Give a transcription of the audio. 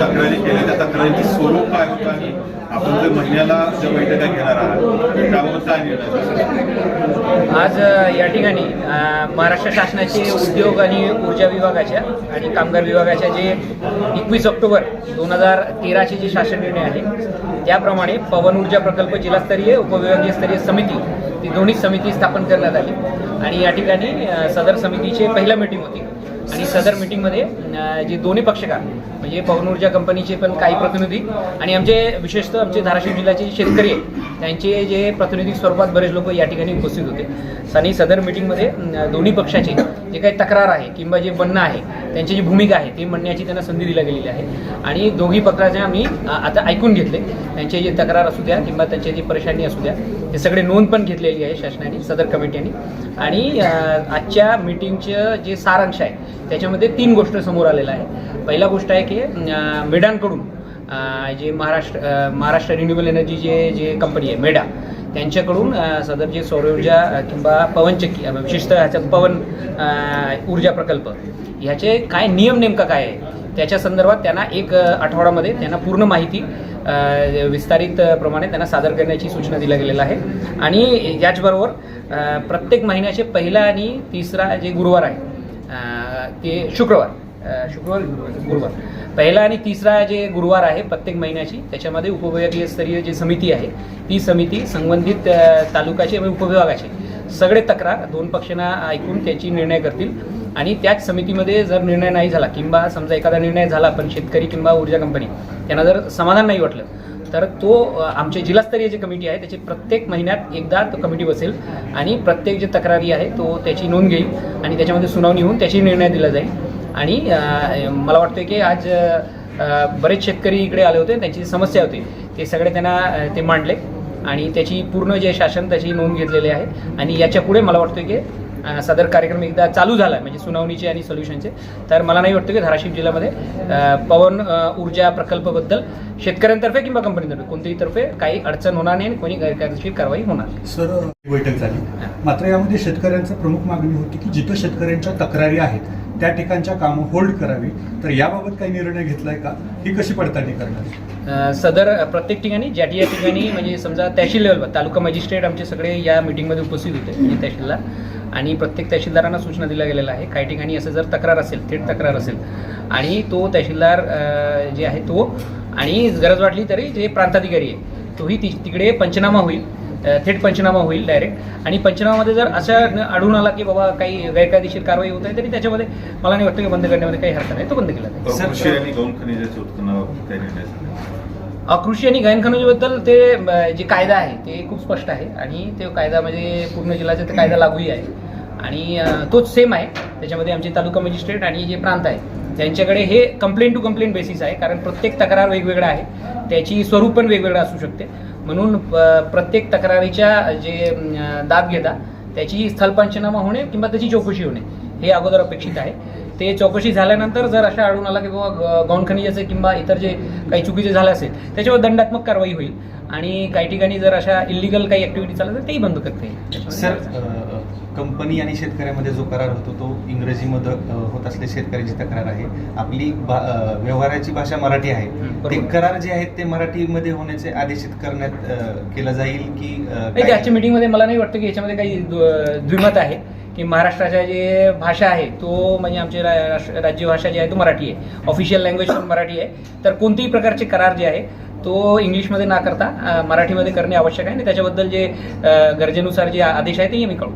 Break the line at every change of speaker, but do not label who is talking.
तक्रारी केल्या. त्या तक्रारींची स्वरूप काय होतं आणि आपण जर महिन्याला ज्या बैठका घेणार आहात त्याबाबत काय निर्णय
आज या ठिकाणी महाराष्ट्र शासनाचे उद्योग आणि ऊर्जा विभागाच्या आणि कामगार विभागाच्या जे एकवीस ऑक्टोबर दोन हजार तेराचे जे शासन निर्णय आहे त्याप्रमाणे पवन ऊर्जा प्रकल्प जिल्हास्तरीय उपविभागीय स्तरीय समिती ती दोन्ही समिती स्थापन करण्यात आली. आणि या ठिकाणी सदर समितीची पहिला मीटिंग होती. आणि सदर मीटिंगमध्ये जे दोन्ही पक्षकार म्हणजे पवन ऊर्जा कंपनीचे पण काही प्रतिनिधी आणि आमचे विशेषतः आमचे धाराशिव जिल्ह्याचे जे शेतकरी आहेत त्यांचे जे प्रतिनिधी स्वरूपात बरेच लोक या ठिकाणी उपस्थित होते. आणि सदर मीटिंगमध्ये दोन्ही पक्षाचे जे काही तक्रार आहे किंवा जे म्हणणं आहे त्यांची जी भूमिका आहे ती म्हणण्याची त्यांना संधी दिली गेलेली आहे. आणि दोघी पक्षाचे आम्ही आता ऐकून घेतले. त्यांचे जे तक्रार असू द्या किंवा त्यांची जी परेशानी असू द्या ते सगळे नोंद पण घेतलेली आहे शासनाने सदर कमिटीने. आणि आजच्या मीटिंगचं जे सारांश आहे त्याच्यामध्ये तीन गोष्ट समोर आलेल्या आहे पहिला गोष्ट आहे की मेडांकडून जे महाराष्ट्र महाराष्ट्र रिन्युएबल एनर्जी जे जे कंपनी आहे मेडा त्यांच्याकडून सदर जे सौरऊर्जा किंवा पवनचक्की विशिष्ट विशेषतः ह्याच्यात पवन ऊर्जा प्रकल्प ह्याचे काय नियम नेमका काय आहे? त्याच्या संदर्भात त्यांना एक आठवड्यामध्ये त्यांना पूर्ण माहिती विस्तारित प्रमाणे त्यांना सादर करण्याची सूचना दिल्या गेलेल्या आहे आणि याचबरोबर प्रत्येक महिन्याचे पहिला आणि तिसरा जे गुरुवार आहे ते शुक्रवार शुक्रवार गुरुवार पहिला आणि तिसरा जे गुरुवार आहे प्रत्येक महिन्याची त्याच्यामध्ये उपविभागीय स्तरीय जी समिती आहे ती समिती संबंधित तालुकाची तालुक्याचे आणि उपविभागाचे. सगळे तक्रार दोन पक्षांना ऐकून त्याची निर्णय करतील. आणि त्याच समितीमध्ये जर निर्णय नाही झाला किंवा समजा एखादा निर्णय झाला पण शेतकरी किंवा ऊर्जा कंपनी त्यांना जर समाधान नाही वाटलं तर तो आमचे जिल्हास्तरीय जे कमिटी आहे त्याची प्रत्येक महिन्यात एकदा तो कमिटी बसेल आणि प्रत्येक जे तक्रारी आहे तो त्याची नोंद घेईल आणि त्याच्यामध्ये सुनावणी होऊन त्याची निर्णय दिला जाईल. आणि मला वाटतं की आज बरेच शेतकरी इकडे आले होते त्यांची समस्या होती. ते सगळे त्यांना ते मांडले आणि त्याची पूर्ण जे शासन त्याची नोंद घेतलेली आहे. आणि याच्यापुढे मला वाटतं की सदर कार्यक्रम एकदा चालू झाला म्हणजे सुनावणीचे आणि सोल्युशनचे तर मला नाही वाटतं की धाराशिव जिल्ह्यामध्ये पवन ऊर्जा प्रकल्पबद्दल शेतकऱ्यांतर्फे किंवा कंपनीतर्फे कोणत्याही तर्फे काही अडचण होणार नाही आणि कोणी गैरकायदेशीर कारवाई होणार नाही.
सर बैठक झाली मात्र यामध्ये शेतकऱ्यांचं प्रमुख मागणी होती की जिथं शेतकऱ्यांच्या तक्रारी आहेत त्या ठिकाणच्या कामं होल्ड करावी. तर याबाबत काही निर्णय घेतलाय का? ही कशी पडताळणी करणार?
सदर प्रत्येक ठिकाणी ज्या ज्या ठिकाणी म्हणजे समजा तहसील लेवलवर तालुका मजिस्ट्रेट आमचे सगळे या मीटिंगमध्ये उपस्थित होते म्हणजे तहसीलला. आणि प्रत्येक तहसीलदारांना सूचना दिल्या गेलेल्या आहे काही ठिकाणी असं जर तक्रार असेल थेट तक्रार असेल आणि तो तहसीलदार जे आहे तो आणि गरज वाटली तरी जे प्रांताधिकारी आहे तोही ति तिकडे पंचनामा होईल. थेट पंचनामा होईल डायरेक्ट आणि पंचनामामध्ये जर असं आढळून आला की बाबा काही गैरकायदेशीर कारवाई होत आहे तरी त्याच्यामध्ये मला नाही वाटतं की बंद करण्यामध्ये काही हरकत आहे तो बंद केला जाईल.
कृषी आणि
गैन खनिजबद्दल ते जे कायदा आहे ते खूप स्पष्ट आहे. आणि तो कायदा म्हणजे पूर्ण जिल्ह्याचा ते कायदा लागूही आहे. आणि तोच सेम आहे. त्याच्यामध्ये आमचे तालुका मजिस्ट्रेट आणि जे प्रांत आहे त्यांच्याकडे हे कंप्लेंट टू कंप्लेंट बेसिस आहे. कारण प्रत्येक तक्रार वेगवेगळा आहे त्याची स्वरूप पण वेगवेगळं असू शकते. म्हणून प्रत्येक तक्रारीच्या जे दाद घेता त्याची स्थलपंचनामा होणे किंवा त्याची चौकशी होणे हे अगोदर अपेक्षित आहे. ते चौकशी झाल्यानंतर जर अशा आढळून आला की बाबा गौण खनिजाचे किंवा इतर जे काही चुकीचे झाले असेल त्याच्यावर दंडात्मक कारवाई होईल. आणि काही ठिकाणी जर अशा इलिगल काही ऍक्टिव्हिटी चालत तर तेही बंद करता येईल.
कंपनी आणि शेतकऱ्यामध्ये जो करार होतो तो इंग्रजीमध्ये होत असले शेतकऱ्याची तक्रार आहे. आपली व्यवहाराची भाषा मराठी आहे. ते. करार जे आहेत ते मराठीमध्ये होण्याचे आदेशित करण्यात केलं जाईल की?
आजच्या मीटिंगमध्ये मला नाही वाटतं की याच्यामध्ये काही द्व- द्विमत आहे. की महाराष्ट्राच्या जे भाषा आहे तो म्हणजे आमची राज्यभाषा जी आहे तो मराठी आहे. ऑफिशियल लँग्वेज पण मराठी आहे. तर कोणतेही प्रकारचे करार जे आहे तो इंग्लिशमध्ये ना करता मराठीमध्ये करणे आवश्यक आहे. आणि त्याच्याबद्दल जे गरजेनुसार जे आदेश आहे ते आम्ही कळू